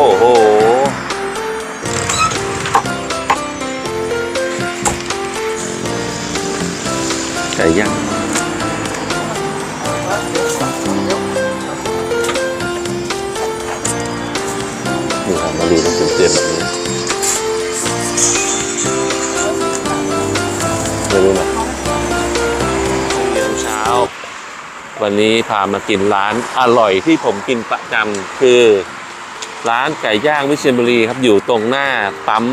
อ้โห ไก่ย่างนี่ครับมาดูต้องเป็นเตรียมแบบนี้ไม่รู้นะเช้าเช้า วันนี้พามากินร้านอร่อยที่ผมกินประจำคือ ร้านไก่ย่างวิเชียรบุรีครับอยู่ตรงหน้าปั๊ม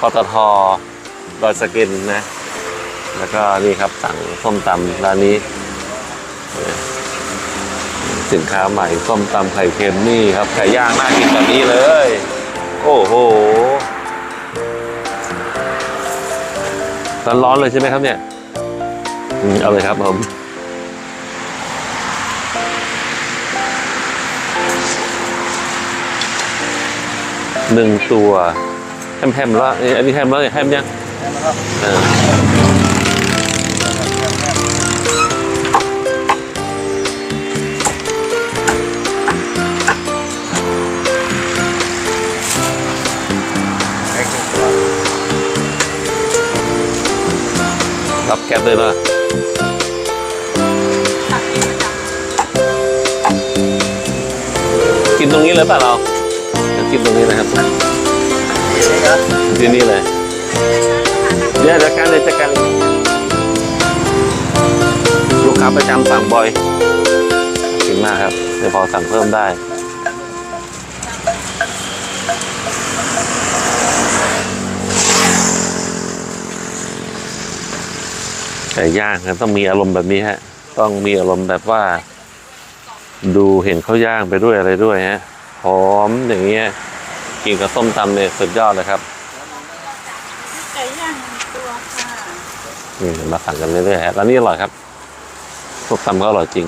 ปตทดอยสะเก็นนะ แล้วก็นี่ครับสั่งส้มตำร้านนี้ สินค้าใหม่ส้มตำไข่เค็มนี่ครับไก่ย่างน่ากินแบบนี้เลย โอ้โหร้อนๆเลยใช่ไหมครับเนี่ย เอาเลยครับผม หนึ่งตัวแฮมแฮมแล้วอันนี้แฮมแล้วเนี่ยแฮมยังเออรับแก๊ปเลยป่ะกินตรงนี้เลยป่ะเรา กินตรงนี้นะครับที่นี่เลยเดี๋ยวจัดการเลยจัดการลูกค้าประจำสั่งบ่อยขอบคุณมากครับเดี๋ยวพอสั่งเพิ่มได้ไก่ย่างครับต้องมีอารมณ์แบบนี้ฮะ ต้องมีอารมณ์แบบว่า ดูเห็นเขาย่างไปด้วยอะไรด้วยฮะ หอมอย่างเงี้ยกินกับส้มตำเนี่ยสุดยอดเลยครับไก่ย่างหนึ่งตัวค่ะนี่มาสั่งกันเรื่อยๆฮะร้านนี้อร่อยครับส้มตำก็อร่อยจริง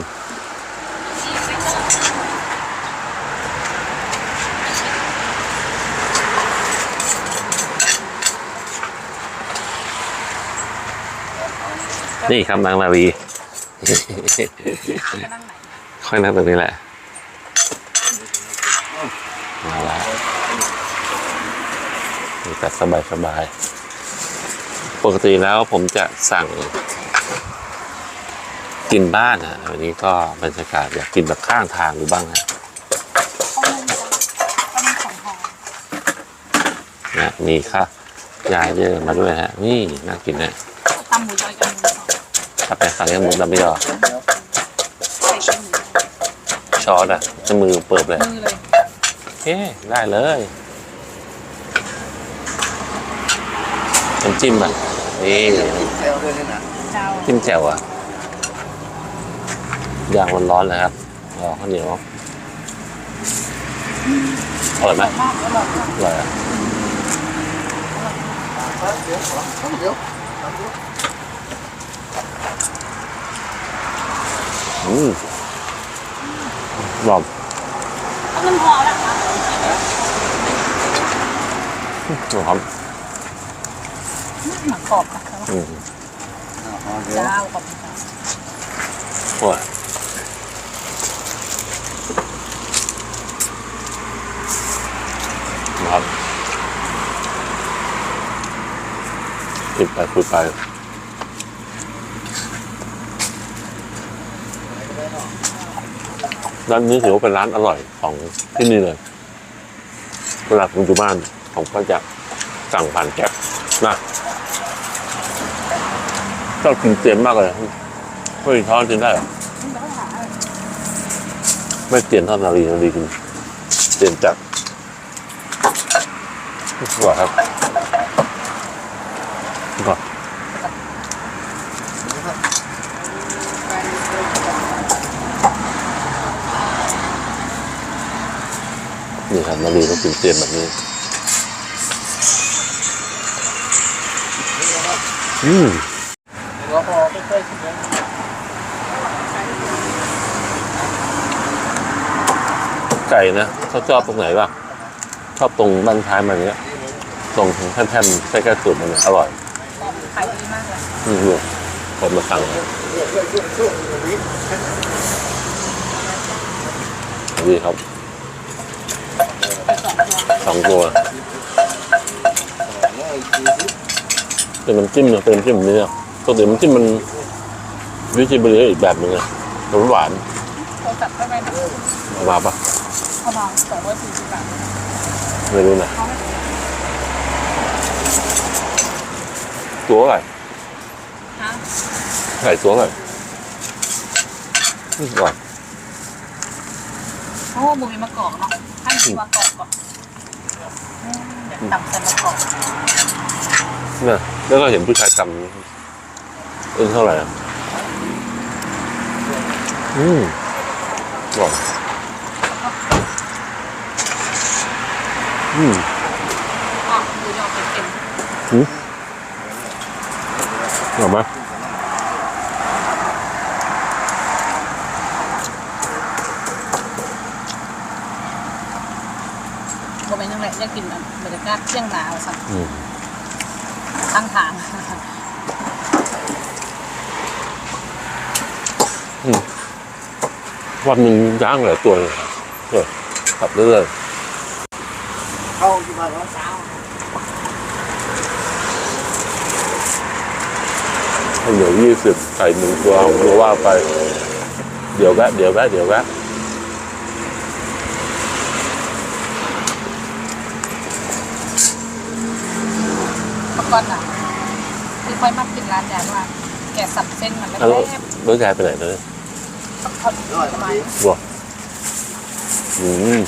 นี่ครับนางนาวีนั่งไหนค่อยนั่งตรงนี้แหละ มาแล้วนี่แต่สบายสบายๆปกติแล้วผมจะสั่ง กินบ้านอะวันนี้ก็บรรยากาศอยากกินแบบข้างทางดูบ้างฮะข้าวมันข้าวมันของหอมนะมีข้าวยายเยอะมาด้วยฮะ นี่น่ากินนะตำหมูยอยกับหมูหอมถ้าไปสั่งยังหมูดำไม่ยอใส่ชิ้นหมูช้อนอะจะมือเปิดเลยมือเลยโอ เค ได้เลยน้ำจิ้มอะนี่เซลด้วยนี่นะเจ้าจิ้มแจ่วอะย่างร้อนๆเลยครับรอข้าวเหนียวอร่อยไหมมากอร่อยมากอร่อยอะเดี๋ยวขอเดี๋ยวอืมกรอบข้าวมันพอแล้วค่ะ หอมหมักกรอบนะคะอืมเดี๋ยวเจ้าขอบคุณค่ะโอ้ยครับคุยไปคุยไปร้านนี้ถือว่าเป็นร้านอร่อยของที่นี่เลยเวลาผมอยู่บ้าน ผมก็จะสั่งผ่านแก๊ปนะชอบกินเตียนมากเลยไม่มีช้อนกินได้หรอไม่เตียนท่านาลีนาลีกินเตียนจัดอร่อยครับก่อนนี่ครับนาลีต้องกินเตียนแบบนี้ อืมไก่นะเขาชอบตรงไหนบ้างชอบตรงบ้านท้ายมันเนี้ยตรงแท่นๆใกล้ๆตูดมันเนี่ยอร่อยขายดีมากเลยอืมดูคนมาสั่งเลยดีครับสองตัว ร้อยสี่สิบ เป็นน้ำจิ้มเนี่ยเป็นน้ำจิ้มแบบนี้เนี่ยปกติน้ำจิ้มมันวิจิบรีอีกแบบหนึงอะหวานโทรศัพท์เข้าไปนะๆเอามาปะเอามาสองร้อยสี่สิบบาทไม่รู้นะเขาไม่ตัวอะไรฮะไก่ตัวอะไรนี่ก่อนโอ้บุมีมะกอกเนาะให้มีมะกอกก่อนอืมเดี๋ยวตำใส่มะกอกเนี่ย แล้วก็เห็นผู้ชายกำเอ็นเท่าไหร่อะอืมก่อนอืมอ๋อดูยอดเป็นเอ็มหรอไหมโมเป็นยังไงอยากกินแบบบรรยากาศเที่ยงหนาวสัก อืม ข้างทางวันหนึ่งย่างหลายตัวเลยเออขับเรื่อยเข้าที่บ้านเราเช้าๆให้เหลือยี่สิบไก่หนึ่งตัวผมรู้ว่าไป เดี๋ยวแวะเดี๋ยวแวะเดี๋ยวแวะ เมื่อก่อนอะคือค่อยมากินร้านยายว่าแกะสับเส้นมันแล้วแล้วแคบรถยายไปไหนเลยเขาสบายบอกอืม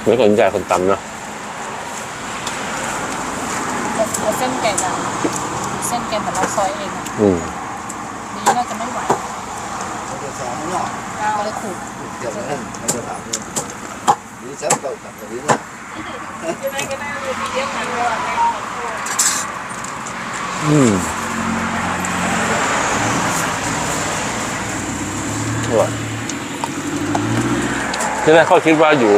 เหมือนคนยายคนตำเนาะแล้วเส้นแกะอะเส้นแกะแต่เราซอยเองอะอืมดีน่าจะไม่ไหวเราจะสอนเนาะก็เลยขูดเดี๋ยวนั้นเราจะถามเลยนี่แซ่บเก่ากับตัวนี้นะอืมอร่อยที่แรกเขาคิดว่าอยู่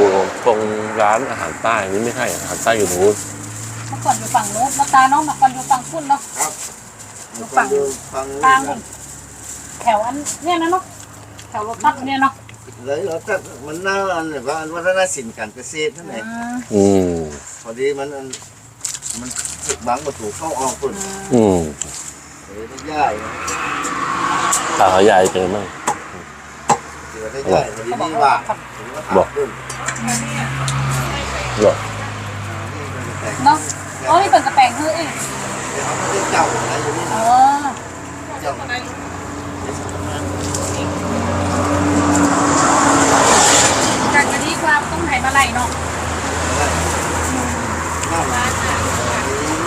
ตรงร้านอาหารใต้นี่ไม่ใช่อาหารใต้อยู่ตรงนู้นเมื่อก่อนอยู่ฝั่งโน้นมาตาน้องมาก่อนอยู่ฝั่งคุณเนาะฟังดูฟังกลางนู่นแถวอันเนี่ยนะเนาะแถวรถตัดเนี่ยเนาะ เลยเราถ้ามันน่าอันแบบว่าวัฒนศิลป์การเกษตรนั่นเองอืมอืมพอดีมันอันมันถูกบางประตูเข้าออกคนอืมเลยได้ย่ายตาเขาใหญ่เจอมั้งเดี๋ยวได้ย่ายพอดีเขาบอกนี่ว่าว่าถึงว่าถามขึ้นหรอเนาะโอ้ยเปิดกระแปงเฮ้ยเองเดี๋ยวเขาไม่ได้เจ้าอะไรอยู่นี่เอนะอเจ้า การจะดีกว่าต้องไถ มาไล่เนาะนั่งนั่ง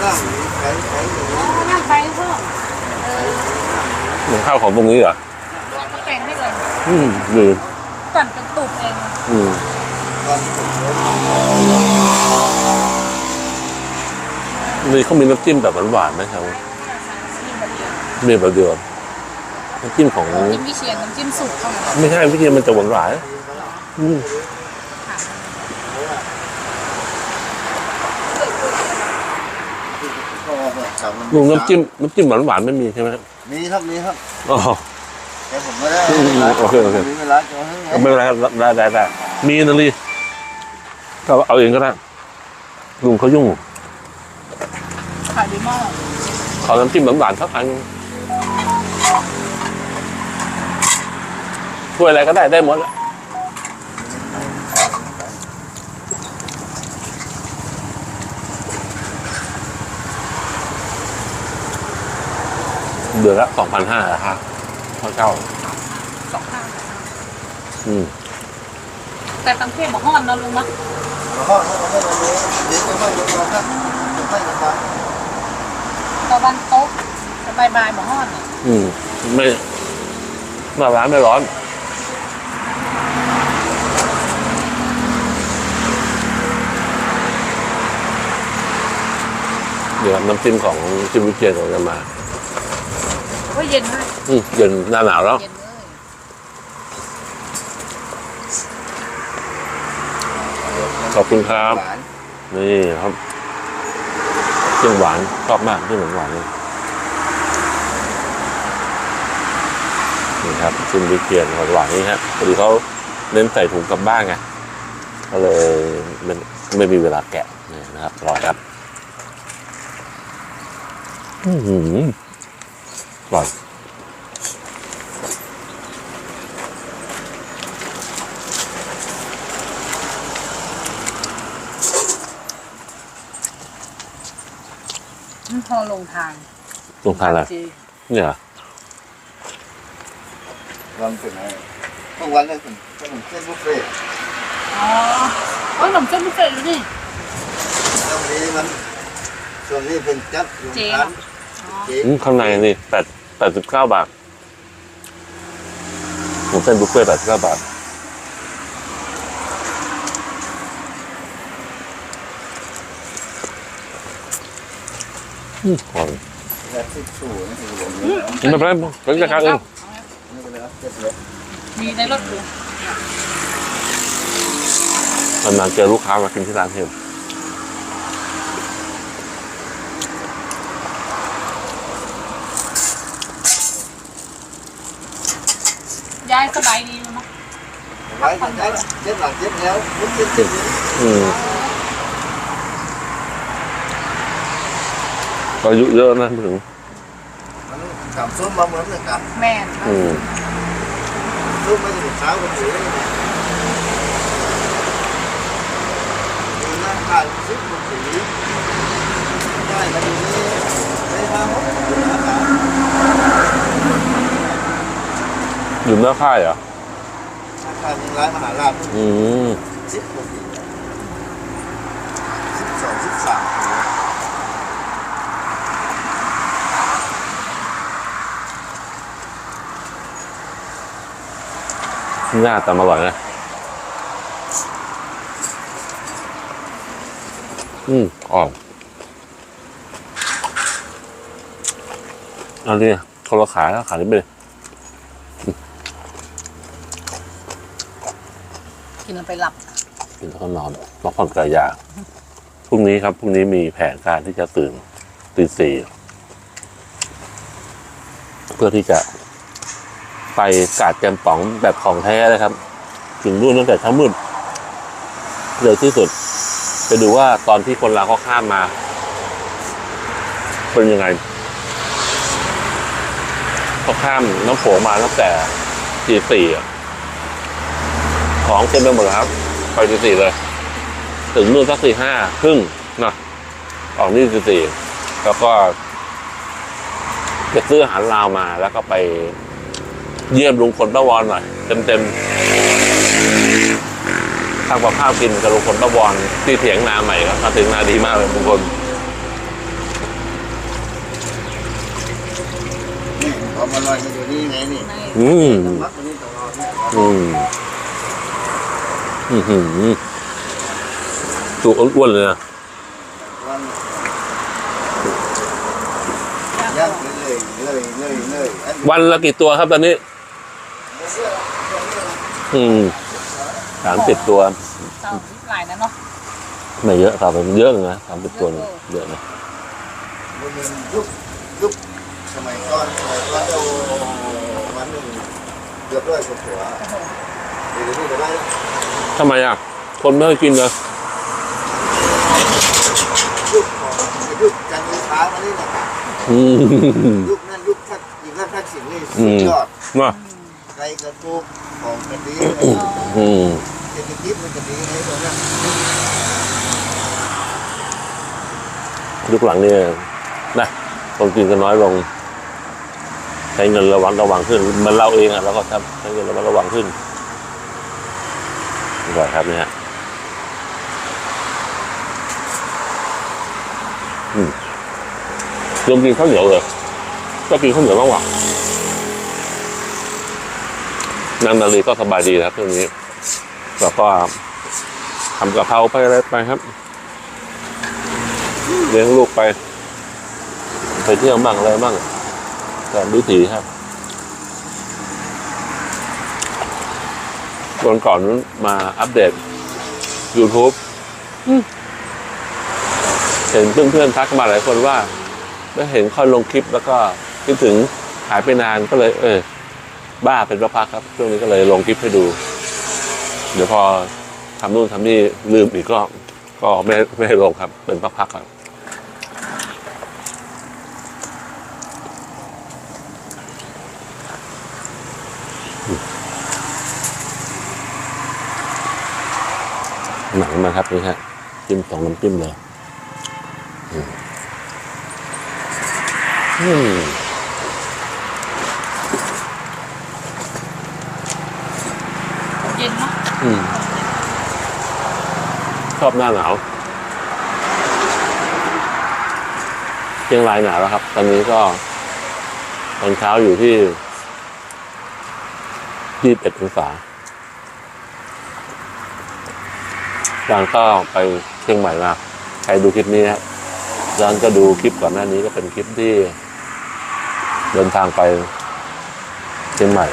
นั่งใครใครอยู่อ๋อนั่งไปเพิ่มเออเหมือนข้าวของตรงนี้เหรอกระแปงให้เลยอืมดีก่อนเป็นตูบเองอืมตอนผมเดินนี่เขามีน้ำจิ้มแบบหวานๆไหมครับนี่แบบเดียวมีแบบเดียวน้ำจิ้มของจิ้มวิเชียนน้ำจิ้มสูตรเข้ามาไม่ใช่พี่เทียมมันจะหวานหวานๆอืม แบบสามลุงน้ำจิ้มน้ำจิ้มหวานหวานๆไม่มีใช่ไหมมีครับมีครับอ๋อ แต่ผมไม่ได้อืมโอเคโอเคมีเวลาจะให้ไงไม่เป็นไรครับได้ได้ได้มีนะลีก็เอาเองก็ได้ลุงเขายุ่งขายดีมากขอน้ำจิ้มหวานๆสักอันถ้วยอะไรก็ได้ได้หมดแหละ เดือนละสองพันห้าราคาเท่าเช่าสองข้างอืมแต่ตังเทพบอกห้อนเนาะลุงมั้งพ่อเขาไม่มาเลยเดี๋ยวจะไม่ยกมาครับจะไม่ยกมาตะวันตกจะบายบายบอกห้อนเนี่ยอืมไม่หน้าร้านไม่ร้อน เดี๋ยวน้ำจิ้มของชิมวิเชียนของจะมาว่า เย็นมากอืมเย็นหน้าหนาวแล้วเย็นเลยขอบคุณครับ หวานนี่ครับเครื่องหวานชอบมากเครื่องหวานเลยนี่ครับชิมวิเชียนของหวานนี่ฮะพอดีเขาเน้นใส่ถุงกลับบ้านไงก็เลยมันไม่มีเวลาแกะนี่นะครับอร่อยครับ อือหือ อร่อยพอลงทางตรงทานอะไรจีเนี่ยเหรอวันเป็นไงต้องวันเลยผมขนมเส้นบุฟเฟ่ต์อ๋อเอ้ยขนมเส้นบุฟเฟ่ต์อยู่นี่แล้ววันนี้มันส่วนนี้เป็นจัดรวมเจ๊ทาน อ๋อเจ๊อืมข้างในนี่แปดแปดสิบเก้าบาทผมเส้นบุฟเฟ่แปดสิบเก้าบาทอืมอร่อยแบบที่สูงนี่คือผมอืมไม่เป็นไรเป็นราคาเองนี่ก็เลยครับเจ็ดเลยมีในรถอยู่มันมาเจอลูกค้ามากินที่ร้านเทม ยายสบายดีมั้ย ไว้กันได้เจ็ดหลังเจ็ดแล้วมุดเจ็ดเจ็ดเลยอืมอายุเยอะนะถึงมันกำส้มมาเหมือนกันแม่นอืมลูกไม่ถึงเช้าก็ถือดูหน้าตาซิปมันถือได้มาดูนี่ได้มาหมดดูหน้าตาอยู่หน้าค่ายเหรอ หน้าตามีร้านมหาลาภอืมสิบกว่าปีสิบสองสิบสามปีหน้าตามอร่อยนะ อืมอ่อนอันนี้คนละขาแล้วขานี้ไปเลย กินแล้ว ไปหลับกินแล้วก็นอนพักผ่อนกายยาพรุ่งนี้ครับพรุ่งนี้มีแผนการที่จะตื่นตีสี่เพื่อที่จะ ไปกาดแกมป๋องแบบของแท้เลยครับ ถึงรุ่นตั้งแต่เช้ามืดเร็วที่สุด ไปดูว่าตอนที่คนลาวเขาข้ามมา เป็นยังไงเขาข้ามน้ำโขงมาตั้งแต่ตีสี่อะ ของเต็มไปหมดแล้วครับ ไปตีสี่เลย ถึงนู่นสักสี่ห้าครึ่งนะออกนี่ตีสี่แล้วก็จะซื้ออาหารลาวมาแล้วก็ไปเยี่ยมลุงพลป้าวอนหน่อยเต็มเต็มๆทำกับข้าวกินกับลุงพลป้าวอนที่เถียงนาใหม่ครับมาถึงนาดีมากเลยลุงพลพอมาลอยมาอยู่นี่ไงนี่ในอืมต้องมัดมานี่ตล อดนี่อืมอือหือตัวอ้วนๆเลยนะวันย่างเลยเลยเลยเลยอันวันละกี่ตัวครับตอนนี้ อืมสามสิบตัว เศร้าหลายนะเนาะไม่เยอะครับมันเยอะเลยนะสามสิบตัวเนี่ยเยอะนะมันเป็นยุคยุคสมัยก่อนสมัยก่อนเอาวันหนึ่งเกือบร้อยกว่าตัวโอ้โหเดี๋ยวนี้ก็ได้ ทำไมอะ คนไม่ค่อยกินเลยยุคของยุคจันทร์ช้ามานี่นะอืมยุคนั้นยุคทักยิงทักทักษิณนี่อืสุดมยอดมาไก่กระทุกของกระดีอืมเศรษฐกิจมันกระดีในตรงนั้นยุคหลังนี่นะคนกินกันน้อยลง ใช้เงินระวังระวังขึ้นเหมันเราเองอะเราก็ทำใช้เงินระวังระวังขึ้น อร่อยครับเนี่ยฮะอืมยมกินข้าวเหนียวเลยก็กินข้าวเหนียวมากกว่านางนาลีก็สบายดีนะครับช่วงนี้แล้วก็ทำกะเพราไปอะไรไปครับ เลี้ยงลูกไป ไปเที่ยวบ้างอะไรบ้างตามวิถีครับ วันก่อนนู้นมาอัปเดต YouTube เห็นเพื่อนๆทักมาหลายคนว่าไม่เห็นค่อยลงคลิปแล้วก็คิดถึงหายไปนานก็เลย เออ บ้าเป็นพักๆครับช่วงนี้ก็เลยลงคลิปให้ดู เดี๋ยวพอทำนู่นทำนี่ลืมอีกก็ ก็ไม่ไม่ให้ลงครับ เป็นพักๆครับ หนังมาครับนี่ฮะจิ้มสองน้ำจิ้มเลยอืมอืมเย็นเนาะอืมชอบหน้าหนาวเชียงรายหนาวแล้วครับ ตอนนี้ก็ตอนเช้าอยู่ที่ยี่สิบเอ็ดองศา จางก็ไปเชียงใหม่มา ใครดูคลิปนี้ครับจางก็ดูคลิปก่อนหน้านี้ก็เป็นคลิปที่ เดินทางไปเชียงใหม่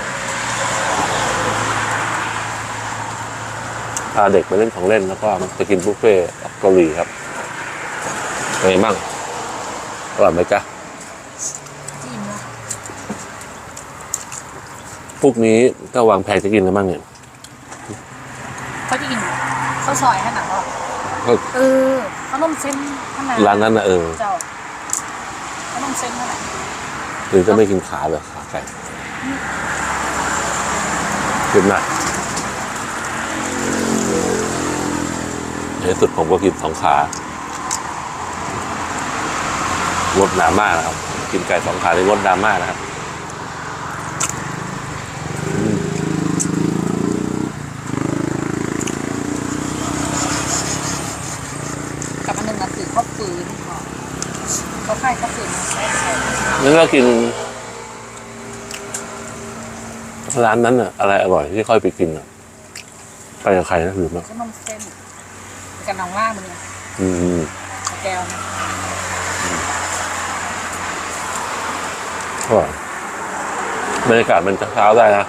พาเด็กไปเล่นของเล่นแล้วก็ไปกินบุฟเฟ่ต์เกาหลีครับเป็นไงบ้างอร่อยไหมจ๊ะจิ้มเนาะพวกนี้ก็วางแผนจะกินกันบ้างเนี่ย เขาจะกิน ข้าวซอยขนาดว่าก็เออข้าวนมเส้นขนาดร้านนั้นนะเออเจ้าข้าวนมเส้นขนาดหรือจะไม่กินขาเลยขาไก่กินหนักในที่สุดผมก็กินสองขางดดราม่านะครับ กินไก่สองขาที่งดดราม่านะครับอืม กับอันหนึ่งอะคือข้าวฟืนอ๋อเขาค่ายข้าวฟืนใช่ ใช่งั้นก็กิน ร้านนั้นอะอะไรอร่อยที่ค่อยไปกินอะไปกับใครนะหรือมั้งข้าวนมเส้นกับน้องล่ามันเนี่ยอืมแก้วนะอร่อยบรรยากาศมันจะเช้าได้นะ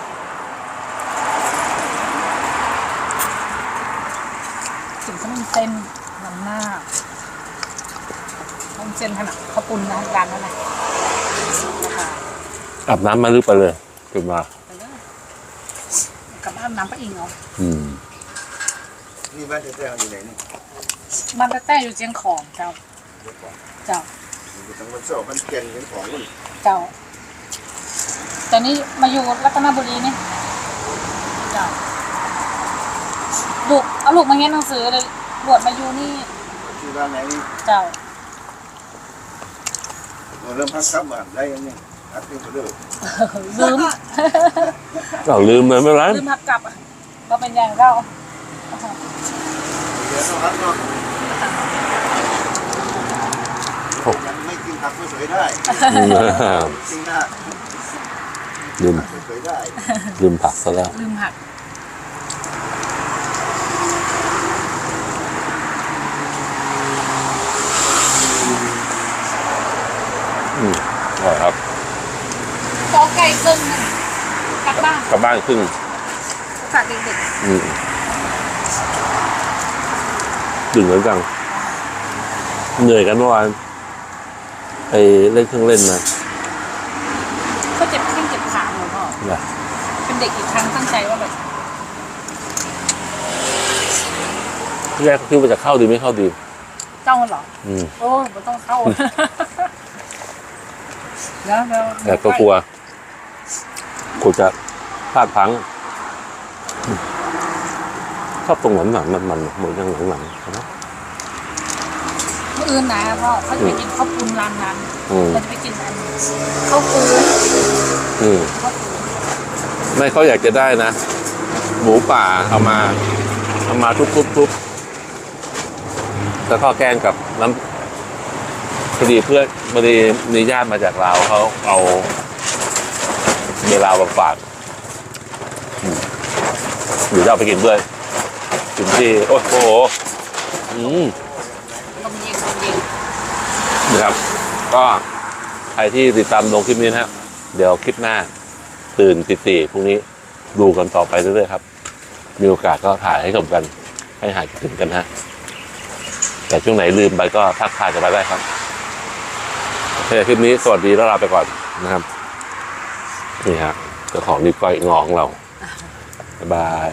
ถึงข้าวนมเส้นน้ำหน้าข้าวนมเส้นขนาดข้าวปุ้นนะร้านนั้นนะนะคะ อาบน้ำมาหรือไปเลยขึ้นมาไปเลยกลับบ้านน้ำปลาอิงเหรออืม นี่บ้านแท้ๆอยู่ไหนนี่บ้านตะแต้อยู่เชียงของเจ้า เดี๋ยวก่อนเจ้า อยู่ทั้งวันเสาร์มันเก่งเป็นของมันเจ้าแต่นี่มาอยู่รัตนบุรีนี่เจ้าลูกเอาลูกมาเรียนหนังสือเลยบวชมาอยู่นี่ที่บ้านไหนนี่เจ้า เราเริ่มพักครับบ้านได้ยังเนี่ย พักที่มาเลิกลืมเราลืมเลยไม่เป็นไรลืมหักกลับอะเราเป็นอย่างเราเดี๋ยวต้องพักเนาะยังไม่กินผักไม่สวยได้อืมจริงนะลืมผักไม่สวยได้ลืมผักซะแล้วลืมหักอืมอร่อยครับขอไก่ ครึ่งหนึ่งกลับบ้านกลับบ้านครึ่งฝากเด็กอืมดึงเหมือนกันเหนื่อยกันเมื่อวานไปเล่นเครื่องเล่นมาๆเขาเจ็บแข้งเจ็บขาหนูพ่อนะเป็นเด็กอีกครั้งตั้งใจว่าแบบที่แรกก็คิดว่าจะเข้าดีไม่เข้าดี เจ้าเหรอ อืม โอ้ยมันต้องเข้า แล้วแล้วแต่ก็กลัว กลัวจะพลาดพลังชอบตรงหนังหนังมันมันๆเหมือนอย่างหนังหนังๆใช่ไหมเมื่ออื่นนะพ่อเขาจะไปกินข้าวปุ้นร้านนั้นอืมเราจะไปกินอันข้าวปูอืมข้าวปูไม่เขาอยากจะได้นะ หมูป่าเอามา เอามาทุบทุบทุบแล้วก็แกล้งกับน้ำพอดีเพื่อนพอดีมีญาติมาจากลาวเขาเอา เบลาวมาฝากอืมเดี๋ยวจะเอาไปกินด้วยกินที่โอ้โหอืมลมเย็นลมเย็นนะครับ ก็ใครที่ติดตามลงคลิปนี้นะครับเดี๋ยวคลิปหน้า ตื่นติตีพรุ่งนี้ดูกันต่อไปเรื่อยๆครับ มีโอกาสก็ถ่ายให้ชมกัน ให้หายคิดถึงกันนะแต่ช่วงไหนลืมไปก็ทักทายกันไปได้ครับโอเคคลิปนี้สวัสดีแล้วลาไปก่อนนะครับ นี่ฮะเจ้าของนิ้วก้อยงอของเรา สบาย